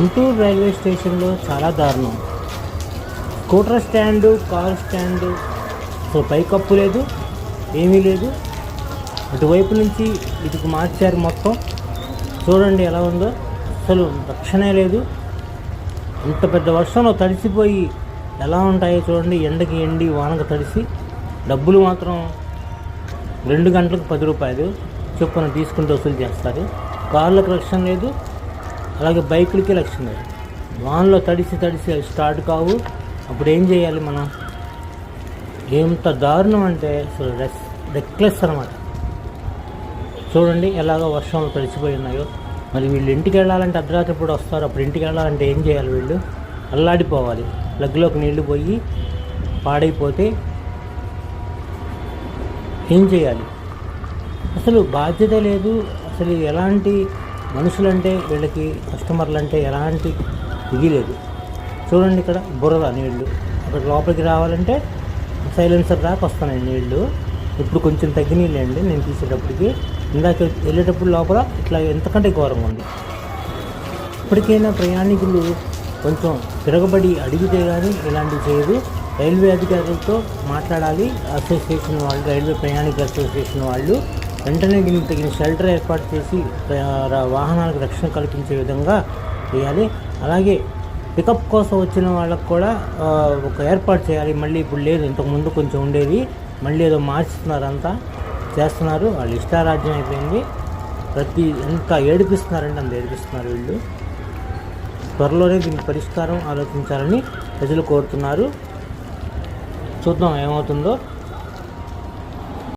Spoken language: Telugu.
గుంటూరు రైల్వే స్టేషన్లో చాలా దారుణం. Scooter stand car stand so పైకప్పు లేదు ఏమీ లేదు. అటువైపు నుంచి ఇటుకు మార్చారు మొత్తం. చూడండి ఎలా ఉందో. అసలు రక్షణే లేదు. ఇంత పెద్ద వర్షంలో తడిసిపోయి ఎలా ఉంటాయో చూడండి. ఎండకి ఎండి వానకు తడిసి డబ్బులు మాత్రం రెండు గంటలకు పది రూపాయలు చొప్పున తీసుకుంటూ వసూలు చేస్తారు. కార్లకు రక్షణ లేదు. అలాగే బైకులకి లక్షణం లేదు వాన్లో తడిసి తడిసి అవి స్టార్ట్ కావు. అప్పుడు ఏం చేయాలి మనం? ఎంత దారుణం అంటే అసలు రెస్ రెక్లెస్ అనమాట చూడండి ఎలాగో వర్షంలో తడిసిపోయి ఉన్నాయో. మరి వీళ్ళు ఇంటికి వెళ్ళాలంటే అర్ధరాత్రి ఇప్పుడు వస్తారు. అప్పుడు ఇంటికి వెళ్ళాలంటే ఏం చేయాలి వీళ్ళు? అల్లాడిపోవాలి. లగ్గులోకి నీళ్ళు పోయి పాడైపోతే ఏం చేయాలి? అసలు బాధ్యత లేదు. అసలు ఎలాంటి మనుషులంటే వీళ్ళకి కస్టమర్లు అంటే ఎలాంటి ఇది లేదు. చూడండి ఇక్కడ బుర్ర నీళ్ళు అక్కడ లోపలికి రావాలంటే సైలెన్సర్ దాకా వస్తున్నాయి నీళ్ళు ఇప్పుడు కొంచెం తగ్గినీళ్ళండి నేను తీసేటప్పటికి. ఇందాక వెళ్ళేటప్పుడు లోపల ఇట్లా ఎంతకంటే ఘోరంగా ఉంది. ఇప్పటికైనా ప్రయాణికులు కొంచెం తిరగబడి అడిగితే కానీ ఇలాంటివి చేయదు రైల్వే అధికారులతో మాట్లాడాలి. అసోసియేషన్ వాళ్ళు రైల్వే ప్రయాణికుల అసోసియేషన్ వాళ్ళు వెంటనే దీనికి తగిన షెల్టర్ ఏర్పాటు చేసి వాహనాలకు రక్షణ కల్పించే విధంగా చేయాలి. అలాగే పికప్ కోసం వచ్చిన వాళ్ళకు కూడా ఒక ఏర్పాటు చేయాలి. మళ్ళీ ఇప్పుడు లేదు ఇంతకుముందు కొంచెం ఉండేది. మళ్ళీ ఏదో మార్చుతున్నారు అంతా చేస్తున్నారు. వాళ్ళు ఇష్టారాజ్యం అయిపోయింది. ప్రతి ఎంత ఏడిపిస్తున్నారంటే అంత ఏడిపిస్తున్నారు వీళ్ళు. త్వరలోనే దీనికి పరిష్కారం ఆలోచించాలని ప్రజలు కోరుతున్నారు. చూద్దాం ఏమవుతుందో.